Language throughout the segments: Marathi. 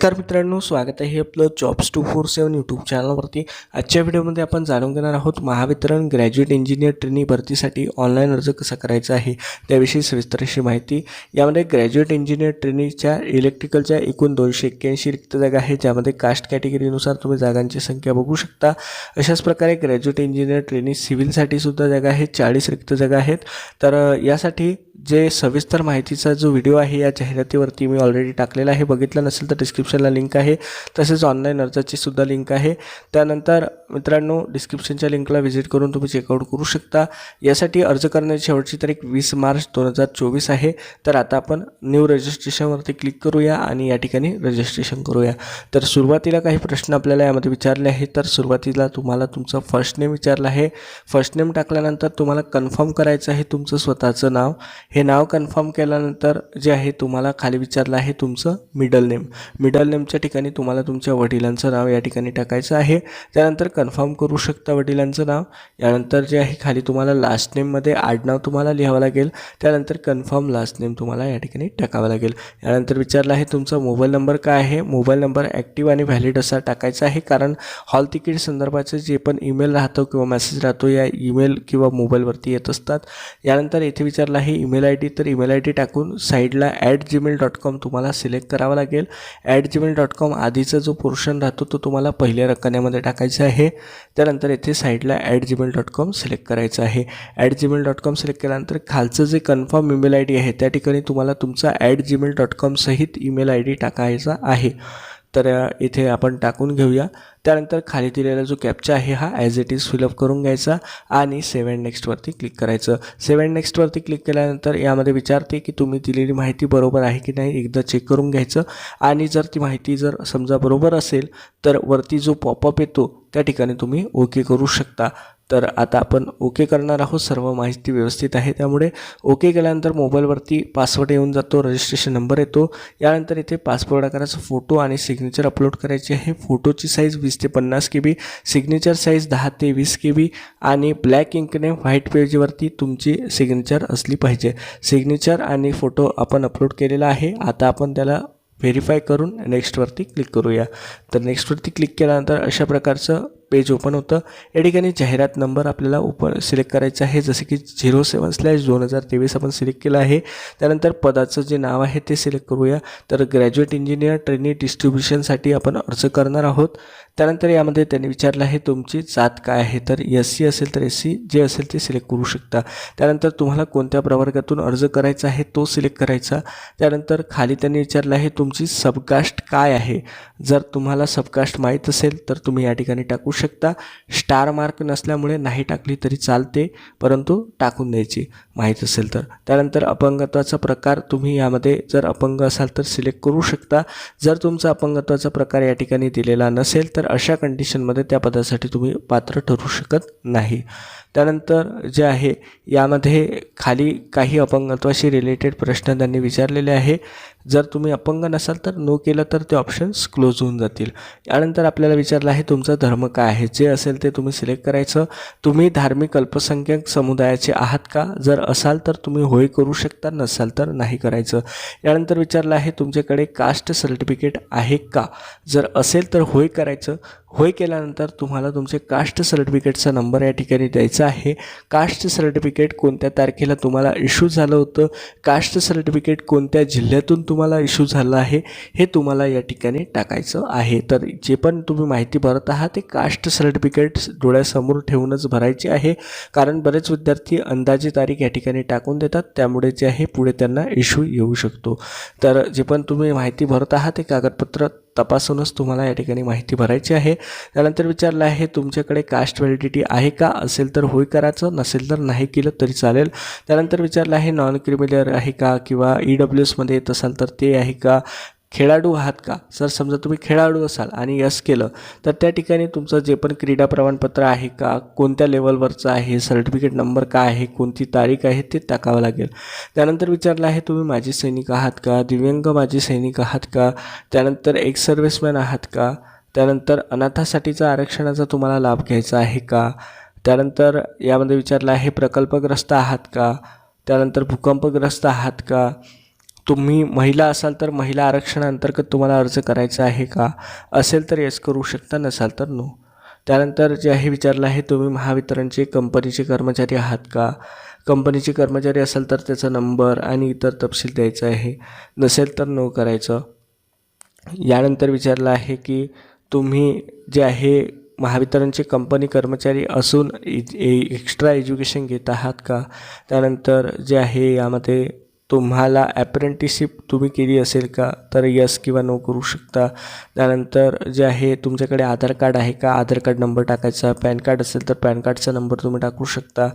नमस्कार मित्रांनो स्वागत आहे आपलं jobs two four seven YouTube चॅनलवरती आजच्या व्हिडिओमध्ये आपण जाणून घेणार आहोत महावितरण ग्रॅज्युएट इंजिनियर ट्रेनिंग भरतीसाठी ऑनलाईन अर्ज कसा करायचा आहे? त्याविषयी सविस्तर अशी माहिती. यामध्ये ग्रॅज्युएट इंजिनियर ट्रेनिंगच्या इलेक्ट्रिकलच्या एकूण दोनशे एक्क्याऐंशी रिक्त जागा आहे ज्यामध्ये कास्ट कॅटेगरीनुसार तुम्ही जागांची संख्या बघू शकता. अशाच प्रकारे ग्रॅज्युएट इंजिनियर ट्रेनिंग सिव्हिलसाठी सुद्धा जागा आहेत चाळीस रिक्त जागा आहेत. तर यासाठी जे सविस्तर माहितीचा जो व्हिडिओ आहे या जाहिरातीवरती मी ऑलरेडी टाकलेला आहे. बघितला नसेल तर डिस्क्रिप्शन डिस्क्रिप्शनला लिंक आहे. तसेच ऑनलाईन अर्जाची सुद्धा लिंक आहे. त्यानंतर मित्रांनो डिस्क्रिप्शनच्या लिंकला व्हिजिट करून तुम्ही चेकआउट करू शकता. यासाठी अर्ज करण्याची शेवटची तारीख वीस मार्च दोन हजार चोवीस आहे. तर आता आपण न्यू रजिस्ट्रेशनवरती क्लिक करूया आणि या ठिकाणी रजिस्ट्रेशन करूया. तर सुरुवातीला काही प्रश्न आपल्याला यामध्ये विचारले आहेत. तर सुरुवातीला तुम्हाला तुमचं फर्स्ट नेम विचारलं आहे. फर्स्ट नेम टाकल्यानंतर तुम्हाला कन्फर्म करायचं आहे तुमचं स्वतःचं नाव. हे नाव कन्फर्म केल्यानंतर जे आहे तुम्हाला खाली विचारलं आहे तुमचं मिडल नेम मिडल नेमच्या ठिकाणी तुम्हाला तुमच्या वडिलांचं नाव या ठिकाणी टाकायचं आहे. त्यानंतर कन्फर्म करू शकता वडिलांचं नाव. यानंतर जे आहे खाली तुम्हाला लास्ट नेममध्ये आडनाव तुम्हाला लिहावं लागेल. त्यानंतर कन्फर्म लास्ट नेम तुम्हाला या ठिकाणी टाकावं लागेल. यानंतर विचारलं आहे तुमचा मोबाईल नंबर काय आहे? मोबाईल नंबर ॲक्टिव्ह आणि व्हॅलिड असा टाकायचा आहे कारण हॉल तिकीट संदर्भाचं जे पण ईमेल राहतो किंवा मेसेज राहतो या ईमेल किंवा मोबाईलवरती येत असतात. यानंतर येथे विचारलं आहे ईमेल आय डी तर ईमेल आय डी टाकून साईडला ॲट जीमेल डॉट कॉम तुम्हाला सिलेक्ट करावं लागेल. ॲट जीमेल डॉट कॉम आधीचा जो पोर्शन राहतो तो तुम्हाला पहिल्या रकान्यामध्ये टाकायचा आहे. त्यानंतर येथे साईडला at Gmail dot com select करायचं आहे. At Gmail dot com select केल्यानंतर खालचं जे कन्फर्म ईमेल आय डी आहे त्या ठिकाणी तुम्हाला तुमचा ॲट जीमेल डॉट कॉम सहित ईमेल आय डी टाकायचा आहे. तर इथे आपण टाकून घेऊया. त्यानंतर खाली दिलेला जो कॅपचा आहे हा ॲज इट इज फिलअप करून घ्यायचा आणि सेवन नेक्स्टवरती क्लिक करायचं. सेवन नेक्स्टवरती क्लिक केल्यानंतर यामध्ये विचारते की तुम्ही दिलेली माहिती बरोबर आहे की नाही एकदा चेक करून घ्यायचं. आणि जर ती माहिती जर समजा बरोबर असेल तर वरती जो पॉपअप येतो त्या ठिकाणी तुम्ही ओके करू शकता. तर आता आपण ओके करणार आहोत. सर्व माहिती व्यवस्थित आहे त्यामुळे ओके केल्यानंतर मोबाईलवरती पासवर्ड येऊन जातो रजिस्ट्रेशन नंबर येतो. यानंतर इथे पासपोर्ट आकाराचा फोटो आणि सिग्नेचर अपलोड करायची आहे. फोटोची साईज वीस ते पन्नास के बी सिग्नेचर साईज दहा ते वीस के बी आणि ब्लॅक इंकने व्हाईट पेजवरती तुमची सिग्नेचर असली पाहिजे. सिग्नेचर आणि फोटो आपण अपलोड केलेला आहे. आता आपण त्याला व्हेरीफाय करून नेक्स्टवरती क्लिक करूया. तर नेक्स्टवरती क्लिक केल्यानंतर अशा प्रकारचं पेज ओपन होतं. या ठिकाणी जाहिरात नंबर आपल्याला ओपन सिलेक्ट करायचा आहे. जसे की झिरो सेवन स्लॅश दोन हजार तेवीस आपण सिलेक्ट केलं आहे. त्यानंतर पदाचं जे नाव आहे ते सिलेक्ट करूया. तर ग्रॅज्युएट इंजिनियर ट्रेनिंग डिस्ट्रीब्युशनसाठी आपण अर्ज करणार आहोत. त्यानंतर यामध्ये त्यांनी विचारलं आहे तुमची जात काय आहे? तर एस सी असेल तर एस सी जे असेल ते सिलेक्ट करू शकता. त्यानंतर तुम्हाला कोणत्या प्रवर्गातून अर्ज करायचा आहे तो सिलेक्ट करायचा. त्यानंतर खाली त्यांनी विचारलं आहे तुमची सबकास्ट काय आहे? जर तुम्हाला सबकास्ट माहीत असेल तर तुम्ही या ठिकाणी टाकू शकता स्टार मार्क नसल्यामुळे नाही टाकली तरी चालते परंतु टाकून द्यायची माहीत असेल तर. त्यानंतर अपंगत्वाचा प्रकार तुम्ही यामध्ये जर अपंग असाल तर सिलेक्ट करू शकता. जर तुमचा अपंगत्वाचा प्रकार या ठिकाणी दिलेला नसेल तर अशा कंडिशनमध्ये त्या पदासाठी तुम्ही पात्र ठरू शकत नाही. त्यानंतर जे आहे यामध्ये खाली काही अपंगत्वाशी रिलेटेड प्रश्न त्यांनी विचारलेले आहे. जर तुम्ही अपंग नसाल तर नो केलं तर ते ऑप्शन्स क्लोज होऊन जातील. यानंतर आपल्याला विचारलं आहे तुमचा धर्म काय आहे? जे असेल ते तुम्ही सिलेक्ट करायचं. तुम्ही धार्मिक अल्पसंख्याक समुदायाचे आहात का? जर असाल तर तुम्ही होय करू शकता नसाल तर नाही करायचं. यानंतर विचारलं आहे तुमच्याकडे कास्ट सर्टिफिकेट आहे का? जर असेल तर होय करायचं. होय केल्यानंतर तुम्हाला तुमचे कास्ट सर्टिफिकेटचा नंबर या ठिकाणी द्यायचा आहे. कास्ट सर्टिफिकेट कोणत्या तारखेला तुम्हाला इश्यू झालं होतं? कास्ट सर्टिफिकेट कोणत्या जिल्ह्यातून तुम्हाला इश्यू झालं आहे? हे तुम्हाला या ठिकाणी टाकायचं आहे. तर जे पण तुम्ही माहिती भरत आहात ते कास्ट सर्टिफिकेट डोळ्यासमोर ठेवूनच भरायचे आहे. कारण बरेच विद्यार्थी अंदाजे तारीख या ठिकाणी टाकून देतात. त्यामुळे जे आहे पुढे त्यांना इश्यू येऊ शकतो. तर जे पण तुम्ही माहिती भरत आहात ते कागदपत्र तपासूनच तुम्हाला या ठिकाणी माहिती भरायची आहे. त्यानंतर विचारलं आहे तुमच्याकडे कास्ट व्हॅलिडिटी आहे का? असेल तर होय करायचं नसेल तर नाही केलं तरी चालेल. त्यानंतर विचारलं आहे नॉन क्रिमिलर आहे का? किंवा ई डब्ल्यू एसमध्ये येत असाल तर ते आहे का? खेळाडू आहात का? जर समजा तुम्ही खेळाडू असाल आणि यस केलं तर त्या ठिकाणी तुमचं जे पण क्रीडा प्रमाणपत्र आहे का? कोणत्या लेवलवरचं आहे? सर्टिफिकेट नंबर काय आहे? कोणती तारीख आहे? ते टाकावं लागेल. त्यानंतर विचारलं आहे तुम्ही माझे सैनिक आहात का? दिव्यांग माझे सैनिक आहात का? त्यानंतर एक्स सर्व्हिसमॅन आहात का? त्यानंतर अनाथासाठीचा आरक्षणाचा तुम्हाला लाभ घ्यायचा आहे का? त्यानंतर यामध्ये विचारलं आहे प्रकल्पग्रस्त आहात का? त्यानंतर भूकंपग्रस्त आहात का? तुम्ही महिला असाल तर महिला आरक्षणाअंतर्गत तुम्हाला अर्ज करायचा आहे का? असेल तर येस करू शकता नसाल तर नो त्यानंतर जे आहे विचारलं आहे तुम्ही महावितरणचे कंपनीचे कर्मचारी आहात का? कंपनीचे कर्मचारी असाल तर त्याचा नंबर आणि इतर तपशील द्यायचा आहे. नसेल तर नो करायचं. यानंतर विचारलं आहे की तुम्ही जे आहे महावितरणचे कंपनी कर्मचारी असून ए- एक्स्ट्रा एज्युकेशन घेत आहात का? त्यानंतर जे आहे यामध्ये तुम्हाला ॲप्रेंटिसशिप तुम्ही केली असेल का? तर यस किंवा नो करू शकता. त्यानंतर जे आहे तुमच्याकडे आधार कार्ड आहे का? आधार कार्ड नंबर टाकायचा. पॅन कार्ड असेल तर पॅन कार्डचा नंबर तुम्ही टाकू शकता.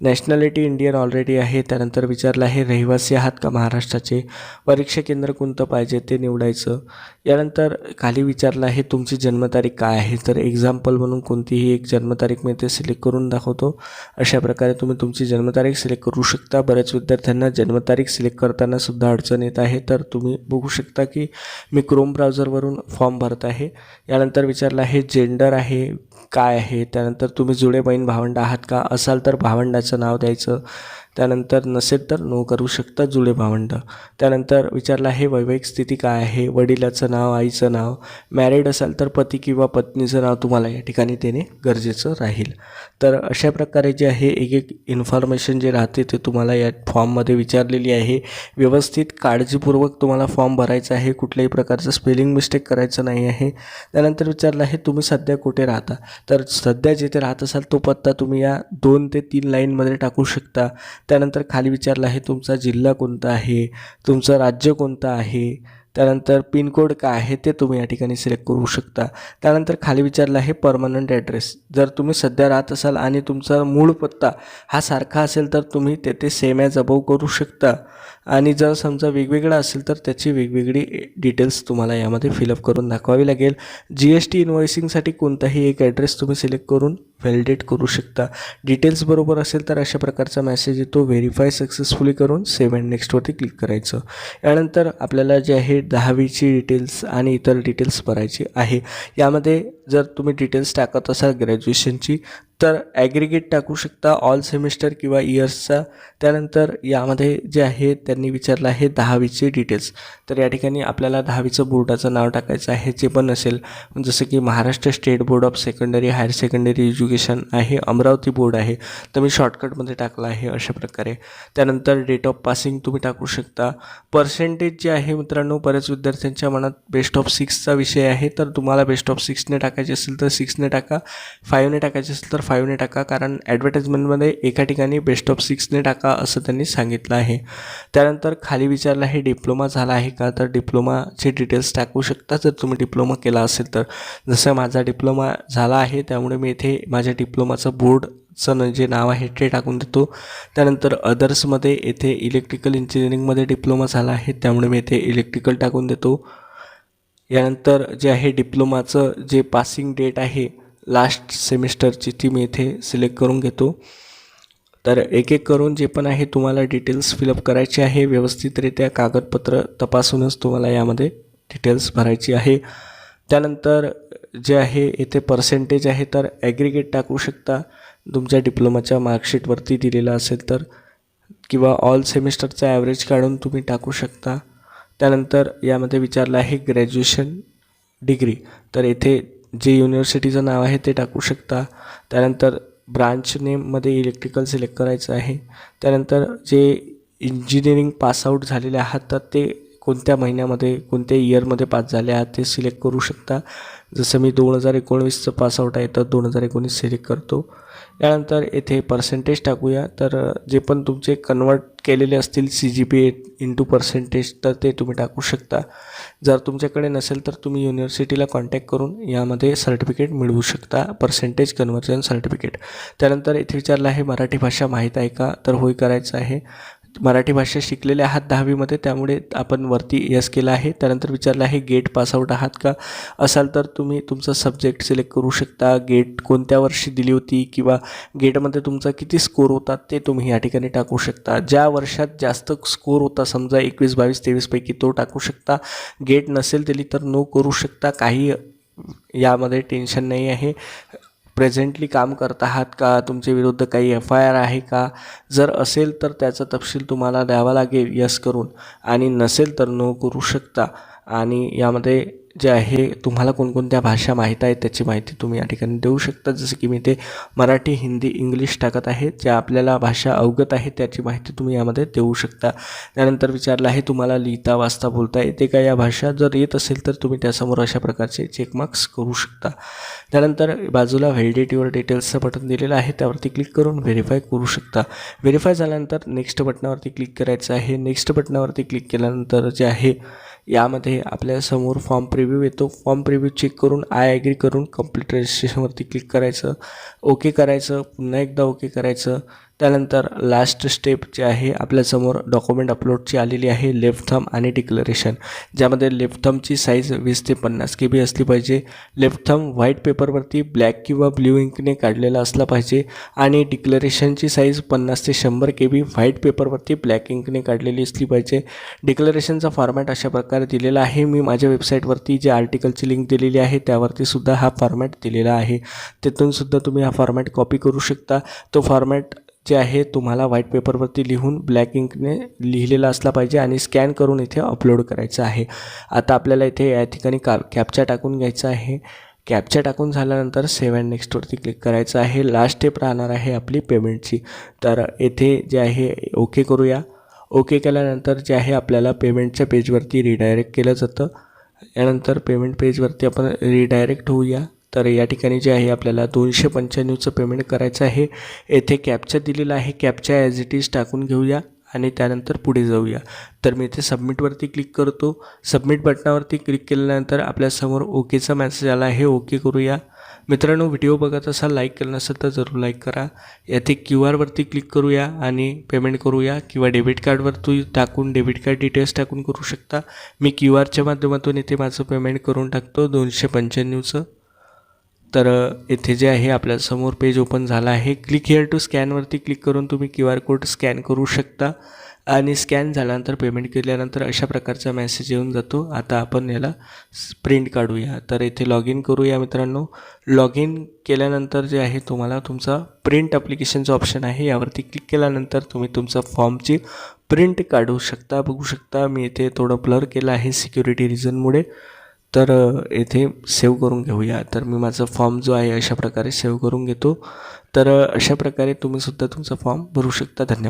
नॅशनॅलिटी इंडियन ऑलरेडी आहे. त्यानंतर विचारलं आहे रहिवासी आहात का महाराष्ट्राचे? परीक्षा केंद्र कोणतं पाहिजे ते निवडायचं. यानंतर खाली विचारलं आहे तुमची जन्मतारीख काय आहे? तर एक्झाम्पल म्हणून कोणतीही एक जन्मतारीख मी ते सिलेक्ट करून दाखवतो. अशा प्रकारे तुम्ही तुमची जन्मतारीख सिलेक्ट करू शकता. बऱ्याच विद्यार्थ्यांना जन्मतारीख सिलेक्ट करताना सुद्धा अडचण येत आहे. तर तुम्ही बघू शकता की मी क्रोम ब्राउझरवरून फॉर्म भरत आहे. यानंतर विचारलं आहे जेंडर आहे काय आहे? त्यानंतर तुम्ही जुळे बहीण भावंड आहात का? असाल तर भावंडाचं त्याचं नाव द्यायचं. त्यानंतर नसेल तर नो करू शकता जुळे भावंड. त्यानंतर विचारलं आहे वैवाहिक स्थिती काय आहे? वडिलाचं नाव आईचं नाव? मॅरिड असाल तर पती किंवा पत्नीचं नाव तुम्हाला या ठिकाणी देणे गरजेचं राहील. तर अशा प्रकारे जे आहे एक एक इन्फॉर्मेशन जे राहते ते तुम्हाला या फॉर्ममध्ये विचारलेली आहे. व्यवस्थित काळजीपूर्वक तुम्हाला फॉर्म भरायचा आहे. कुठल्याही प्रकारचं स्पेलिंग मिस्टेक करायचं नाही आहे. त्यानंतर विचारलं आहे तुम्ही सध्या कुठे राहता? तर सध्या जिथे राहत असाल तो पत्ता तुम्ही या दोन ते तीन लाईनमध्ये टाकू शकता. त्यानंतर खाली विचारलं आहे तुमचा जिल्हा कोणता आहे? तुमचं राज्य कोणतं आहे? त्यानंतर पिनकोड काय आहे ते तुम्ही या ठिकाणी सिलेक्ट करू शकता. त्यानंतर खाली विचारलं आहे परमनंट ॲड्रेस. जर तुम्ही सध्या राहत असाल आणि तुमचा मूळ पत्ता हा सारखा असेल तर तुम्ही तेथे सेम ॲज अबव करू शकता. आणि जर समजा वेगवेगळा असेल तर त्याची वेगवेगळी डिटेल्स तुम्हाला यामध्ये फिलअप करून दाखवावी लागेल. जी एस टी इन्व्हॉइसिंगसाठी कोणताही एक ॲड्रेस तुम्ही सिलेक्ट करून व्हॅलिडेट करू शकता. डिटेल्स बरोबर असेल तर अशा प्रकारचा मेसेज येतो. व्हेरीफाय सक्सेसफुली करून सेव्ह अँड नेक्स्टवरती क्लिक करायचं. यानंतर आपल्याला जे आहे दहावीची डिटेल्स आणि इतर डिटेल्स भरायची आहे. यामध्ये जर तुम्ही डिटेल्स टाकत असाल ग्रॅज्युएशनची तर ॲग्रिगेट टाकू शकता ऑल सेमिस्टर किंवा इयर्सचा त्यानंतर यामध्ये जे आहे त्यांनी विचारलं आहे दहावीचे डिटेल्स तर या ठिकाणी आपल्याला दहावीचं बोर्डाचं नाव टाकायचं आहे जे पण असेल जसं की Maharashtra state board of secondary higher secondary education आहे अमरावती बोर्ड आहे. तर मी शॉर्टकटमध्ये टाकलं आहे अशा प्रकारे. त्यानंतर डेट ऑफ पासिंग तुम्ही टाकू शकता. पर्सेंटेज जे आहे मित्रांनो बऱ्याच विद्यार्थ्यांच्या मनात बेस्ट ऑफ सिक्सचा विषय आहे. तर तुम्हाला बेस्ट ऑफ सिक्सने टाकायचे असेल तर सिक्सने टाका. फाईव्हने टाकायचे असेल तर फाईव्हने टाका कारण ॲडव्हर्टाईजमेंटमध्ये एका ठिकाणी बेस्ट ऑफ सिक्सने टाका असं त्यांनी सांगितलं आहे. त्यानंतर खाली विचारलं आहे डिप्लोमा झाला आहे का? तर डिप्लोमाचे डिटेल्स टाकू शकता जर तुम्ही डिप्लोमा केला असेल तर. जसं माझा डिप्लोमा झाला आहे त्यामुळे मी इथे माझ्या डिप्लोमाचं बोर्डचं न जे नाव आहे ते टाकून देतो. त्यानंतर अदर्समध्ये येथे इलेक्ट्रिकल इंजिनिअरिंगमध्ये डिप्लोमा झाला आहे त्यामुळे मी इथे इलेक्ट्रिकल टाकून देतो. यानंतर जे आहे डिप्लोमाचं जे पासिंग डेट आहे लास्ट सेमिस्टरची ती मी इथे सिलेक्ट करून घेतो. तर एक एक करून जे पण आहे तुम्हाला डिटेल्स फिलअप करायचे आहे व्यवस्थितरित्या कागदपत्र तपासूनच तुम्हाला यामध्ये डिटेल्स भरायची आहे. त्यानंतर जे आहे येथे पर्सेंटेज आहे तर ॲग्रिगेट टाकू शकता. तुमच्या डिप्लोमाच्या मार्कशीटवरती दिलेलं असेल तर किंवा ऑल सेमिस्टरचा ॲव्हरेज काढून तुम्ही टाकू शकता. त्यानंतर यामध्ये विचारलं आहे ग्रॅज्युएशन डिग्री तर येथे जे युनिव्हर्सिटीचं नाव आहे ते टाकू शकता. त्यानंतर ब्रांच नेममध्ये इलेक्ट्रिकल सिलेक्ट करायचं आहे. त्यानंतर जे इंजिनिअरिंग पासआउट झालेले आहात तर ते कोणत्या महिन्यामध्ये कोणत्या इयरमध्ये पास झाले आहात ते सिलेक्ट करू शकता. जसं मी दोन हजार एकोणवीसचं पासआउट आहे तर दोन हजार एकोणीस सिलेक्ट करतो. यानंतर येथे पर्सेंटेज टाकूया. तर जे पण तुमचे कन्वर्ट केलेले असतील C G P A into percentage तर ते तुम्ही टाकू शकता. जर तुमच्याकडे नसेल तर तुम्ही युनिव्हर्सिटीला कॉन्टॅक्ट करून यामध्ये सर्टिफिकेट मिळवू शकता. पर्सेंटेज कन्वर्जन सर्टिफिकेट त्यानंतर इथे विचारलं आहे मराठी भाषा माहीत आहे का? तर होय करायचं आहे. मराठी भाषा शिकलेले आहात दहावीमध्ये त्यामुळे आपण वरती यस केलं आहे. त्यानंतर विचारलं आहे गेट पासआउट आहात का? असाल तर तुम्ही तुमचा सब्जेक्ट सिलेक्ट करू शकता. गेट कोणत्या वर्षी दिली होती किंवा गेटमध्ये तुमचा किती स्कोर होता ते तुम्ही या ठिकाणी टाकू शकता. ज्या वर्षात जास्त स्कोर होता समजा एकवीस बावीस तेवीसपैकी तो टाकू शकता. गेट नसेल दिली तर नो करू शकता. काही यामध्ये टेन्शन नाही आहे. प्रेझेंटली काम करत आहात का? तुमच्या विरुद्ध काही एफ आय आर आहे का? जर असेल तर त्याचा तपशील तुम्हाला द्यावा लागेल यस करून. आणि नसेल तर नो करू शकता. आणि यामध्ये जे आहे तुम्हाला कोणकोणत्या भाषा माहीत आहेत त्याची माहिती तुम्ही या ठिकाणी देऊ शकता. जसं की मी ते मराठी हिंदी इंग्लिश टाकत आहे ज्या आपल्याला भाषा अवगत आहे त्याची माहिती तुम्ही यामध्ये देऊ शकता. त्यानंतर विचारलं आहे तुम्हाला लिहिता वाचता बोलता येते का या भाषा? जर येत असेल तर तुम्ही त्यासमोर अशा प्रकारचे चेकमार्क्स करू शकता. त्यानंतर बाजूला व्हॅलिडिटीवर डिटेल्सचं बटन दिलेलं आहे त्यावरती क्लिक करून व्हेरीफाय करू शकता. व्हेरीफाय झाल्यानंतर नेक्स्ट बटनावरती क्लिक करायचं आहे. नेक्स्ट बटनावरती क्लिक केल्यानंतर जे आहे यामध्ये आपल्यासमोर फॉर्म प्रिव्ह्यू येतो. फॉर्म प्रिव्ह्यू चेक करून आय ॲग्री करून कंप्लीट रजिस्ट्रेशनवरती क्लिक करायचं. ओके करायचं. पुन्हा एकदा ओके करायचं. त्यानंतर लास्ट स्टेप जे आहे आपल्यासमोर डॉक्युमेंट अपलोडची आलेली आहे लेफ्ट थम आणि डिक्लरेशन ज्यामध्ये लेफ्ट थमची साईज वीस ते पन्नास के बी असली पाहिजे. लेफ्ट थम व्हाईट पेपरवरती ब्लॅक किंवा ब्ल्यू इंकने काढलेला असला पाहिजे. आणि डिक्लरेशनची साईज पन्नास ते शंभर के बी व्हाईट पेपरवरती ब्लॅक इंकने काढलेली असली पाहिजे. डिक्लरेशनचा फॉर्मॅट अशा प्रकारे दिलेला आहे. मी माझ्या वेबसाईटवरती जे आर्टिकलची लिंक दिलेली आहे त्यावरती सुद्धा हा फॉर्मॅट दिलेला आहे. तिथून सुद्धा तुम्ही हा फॉर्मॅट कॉपी करू शकता. तो फॉर्मॅट जे आहे तुम्हाला व्हाईट पेपरवरती लिहून ब्लॅक इंकने लिहिलेला असला पाहिजे आणि स्कॅन करून इथे अपलोड करायचं आहे. आता आपल्याला इथे या ठिकाणी का कॅप्चा टाकून घ्यायचा आहे. कॅप्चा टाकून झाल्यानंतर सेव्ह अँड नेक्स्टवरती क्लिक करायचं आहे. लास्ट स्टेप राहणार आहे आपली पेमेंटची तर येथे जे आहे ओके करूया. ओके केल्यानंतर जे आहे आपल्याला पेमेंटच्या पेजवरती रिडायरेक्ट केलं जातं. यानंतर पेमेंट पेजवरती आपण रिडायरेक्ट होऊया. तर या ठिकाणी जे आहे आपल्याला दोनशे पंच्याण्णवचं पेमेंट करायचं आहे. येथे कॅपचा दिलेला आहे. कॅपचा ॲज इट इज टाकून घेऊया आणि त्यानंतर पुढे जाऊया. तर मी इथे सबमिटवरती क्लिक करतो. सबमिट बटनावरती क्लिक केल्यानंतर आपल्यासमोर ओकेचा मेसेज आला आहे. ओके करूया. मित्रांनो व्हिडिओ बघत असाल लाईक केला नसेल तर जरूर लाईक करा. येथे क्यू आरवरती क्लिक करूया आणि पेमेंट करूया किंवा डेबिट कार्डवरती टाकून डेबिट कार्ड डिटेल्स टाकून करू शकता. मी क्यू आरच्या माध्यमातून इथे माझं पेमेंट करून टाकतो. दोनशे पंच्याण्णवचं. तर येथे जे आहे आपल्यासमोर पेज ओपन झाला आहे. क्लिक हिअर टू स्कॅनवरती क्लिक करून तुम्ही क्यू आर कोड स्कॅन करू शकता. आणि स्कॅन झाल्यानंतर पेमेंट केल्यानंतर अशा प्रकारचा मेसेज येऊन जातो. आता आपण याला प्रिंट काढूया. तर येथे लॉग इन करूया मित्रांनो. लॉग इन केल्यानंतर जे आहे तुम्हाला तुमचा प्रिंट ॲप्लिकेशनचं ऑप्शन आहे. यावरती क्लिक केल्यानंतर तुम्ही तुमचा फॉर्मची प्रिंट काढू शकता बघू शकता. मी इथे थोडं ब्लर केलं आहे सिक्युरिटी रिझनमुळे तर येथे सेव्ह करून घेऊया. तर मी माझा फॉर्म जो आहे अशा प्रकारे सेव्ह करून घेतो. तर अशा प्रकारे तुम्ही सुद्धा तुमचा फॉर्म भरू शकता. धन्यवाद.